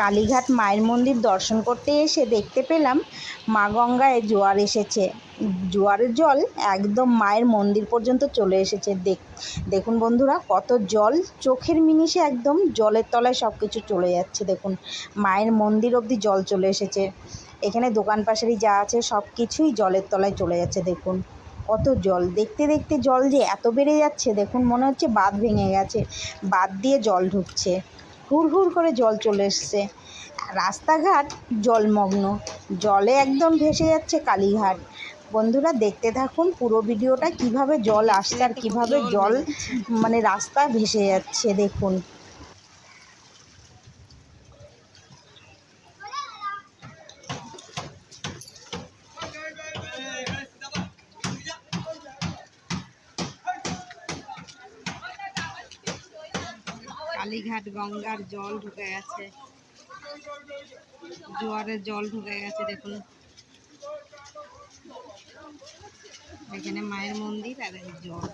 কালীঘাট মায়ের মন্দির দর্শন করতে এসে দেখতে পেলাম মা গঙ্গায় জোয়ার এসেছে। জোয়ারের জল একদম মায়ের মন্দির পর্যন্ত চলে এসেছে। দেখ, দেখুন বন্ধুরা, কত জল, চোখের মিনিশে একদম জলের তলায় সব কিছু চলে যাচ্ছে, দেখুন। মায়ের মন্দির অবধি জল চলে এসেছে। এখানে দোকান পাশারি যা আছে সব কিছুই জলের তলায় চলে যাচ্ছে, দেখুন। কত জল, দেখতে দেখতে জল যে এত বেড়ে যাচ্ছে, দেখুন, মনে হচ্ছে বাঁধ ভেঙে গেছে। বাঁধ দিয়ে জল ঢুকছে। হুড় হুর করে জল চলে এসছে। রাস্তাঘাট জলমগ্ন। জলে একদম ভেসে যাচ্ছে কালীঘাট। বন্ধুরা, দেখতে থাকুন পুরো ভিডিওটা, কীভাবে জল আসছে আর কীভাবে জল মানে রাস্তা ভেসে যাচ্ছে, দেখুন। কালীঘাট গঙ্গার জল ঢুকে গেছে। জোয়ারের জল ঢুকে গেছে, দেখুন। এখানে মায়ের মন্দির আর জল।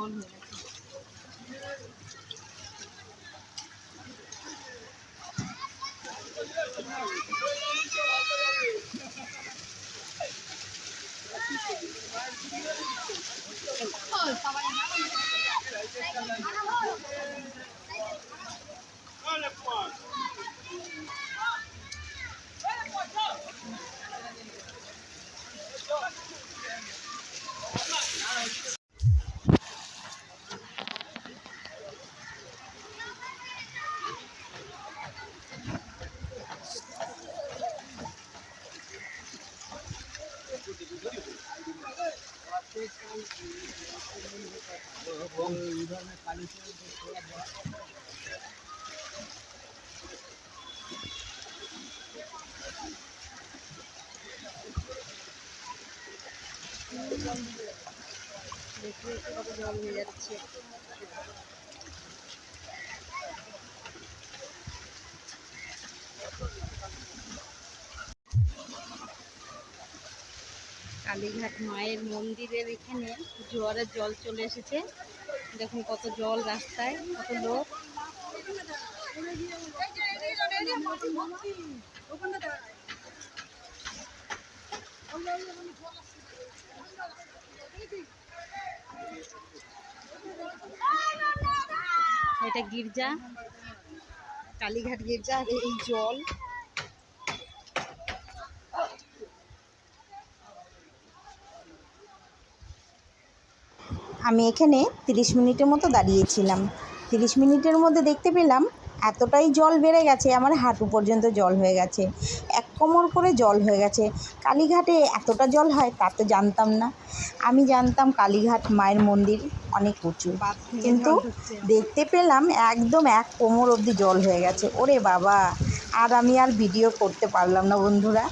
জল হয়ে গেছে। দেখতে দেখতে কত জল হয়ে যাচ্ছে। কালীঘাট মায়ের মন্দিরের এখানে জোয়ারের জল চলে এসেছে। দেখুন কত জল রাস্তায়, কত লোক। এটা গির্জা, কালীঘাট গির্জা এই জল। আমি এখানে তিরিশ মিনিটের মতো দাঁড়িয়েছিলাম। তিরিশ মিনিটের মধ্যে দেখতে পেলাম এতটাই জল বেড়ে গেছে, আমার হাঁটু পর্যন্ত জল হয়ে গেছে, এক কোমর করে জল হয়ে গেছে। কালীঘাটে এতটা জল হয় তা তো জানতাম না। আমি জানতাম কালীঘাট মায়ের মন্দির অনেক উঁচু। কিন্তু দেখতে পেলাম একদম এক কোমর অবধি জল হয়ে গেছে। ওরে বাবা, আর আমি আর ভিডিও করতে পারলাম না বন্ধুরা।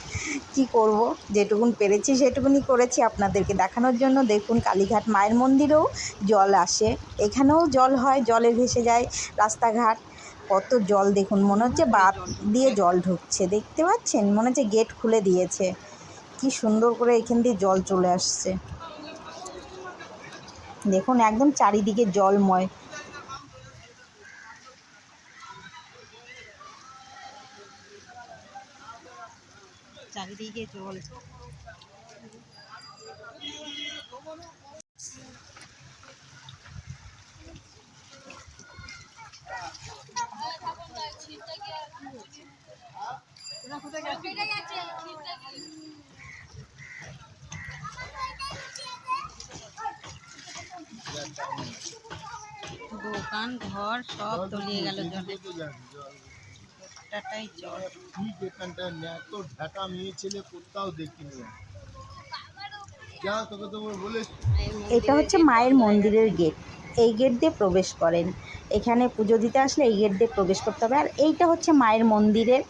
কি করব? যেটুকুন পেরেছি সেটুকুনি করেছি আপনাদেরকে দেখানোর জন্য। দেখুন, কালীঘাট মায়ের মন্দিরেও জল আসে। এখানেও জল হয়, জলে ভেসে যায় রাস্তাঘাট। কত জল দেখুন, মনে হচ্ছে বাঁধ দিয়ে জল ঢুকছে। দেখতে পাচ্ছেন? মনে হচ্ছে গেট খুলে দিয়েছে। কি সুন্দর করে এখান দিয়ে জল চলে আসছে। দেখুন, একদম চারিদিকে জলময়। চারিদিকে জল দোকান ঘর সব তলিয়ে গেল জলে। ঠিক ঢাকা মেয়ে ছেলে কোথাও দেখিনি। যা তোকে তো বলে এটা হচ্ছে মায়ের মন্দিরের গেট। এই গেট দিয়ে প্রবেশ করেন। এখানে পুজো দিতে আসলে এই গেট দিয়ে প্রবেশ করতে হবে। আর এইটা হচ্ছে মায়ের মন্দিরের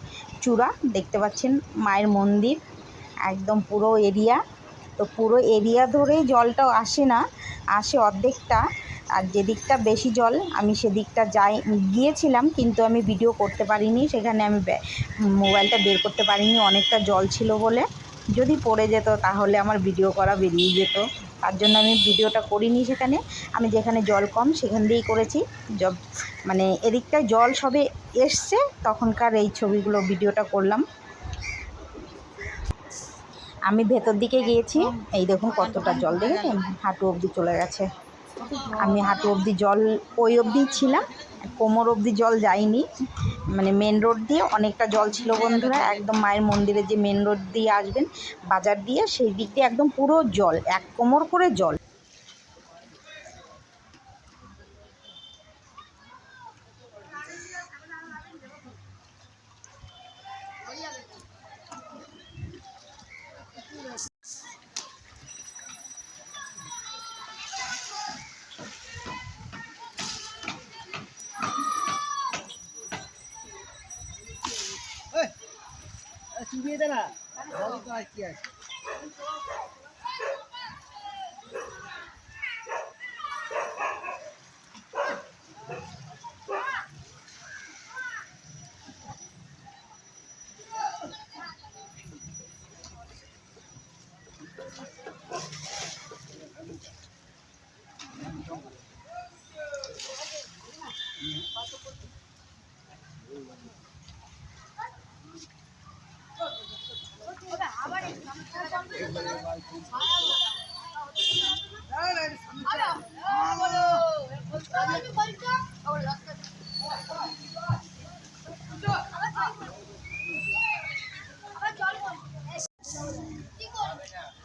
চূড়া। দেখতে পাচ্ছেন মায়ের মন্দির। একদম পুরো এরিয়া। তো পুরো এরিয়া ধরেই জলটাও আসে না। আসে অর্ধেকটা। আর যেদিকটা বেশি জল, আমি সেদিকটা যাই, গিয়েছিলাম কিন্তু আমি ভিডিও করতে পারিনি, সেখানে আমি মোবাইলটা বের করতে পারিনি, অনেকটা জল ছিল বলে। যদি পড়ে যেত তাহলে আমার ভিডিও করা বেরিয়ে যেত। তার জন্য আমি ভিডিওটা করিনি সেখানে। আমি যেখানে জল কম সেখান দিয়েই করেছি। জব মানে এদিকটায় জল সবে এসছে, তখনকার এই ছবিগুলো ভিডিওটা করলাম। আমি ভেতর দিকে গিয়েছি। এই দেখুন কতটা জল, দেখেছেন? হাঁটু অবধি চলে গেছে। আমি হাঁটু অবধি জল, ওই অবধি ছিলাম কোমর অবধি জল যায়নি। মানে মেন রোড দিয়ে অনেকটা জল ছিল বন্ধুরা, একদম মায়ের মন্দিরে যে মেন রোড দিয়ে আসবেন, বাজার দিয়ে, সেই দিক দিয়ে একদম পুরো জল, এক কোমর করে জল। চুবিয়ে দে না ভালো তো আর কি আছে?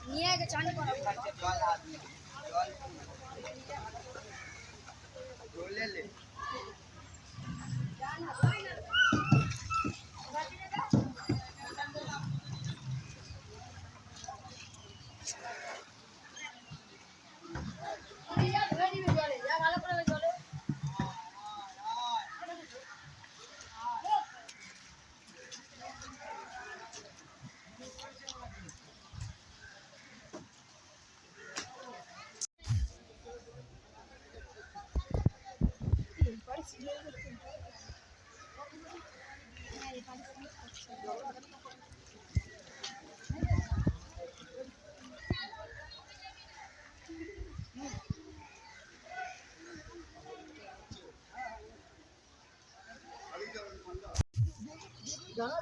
নিয়ে আগে চান করাবো ভালো করে জলে হ্যাঁ,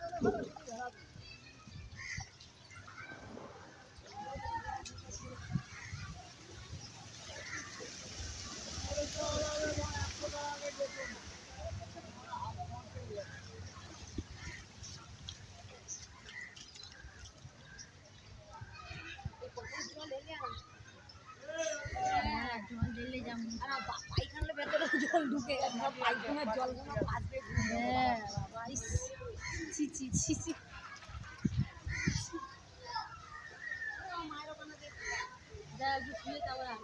জল ঢুকে গেছে। সব পায়খানার জলগুলো হ্যাঁ, ইস, ছি, ছি, ওখানে ছি। যা, একটু শুয়ে তারপরে।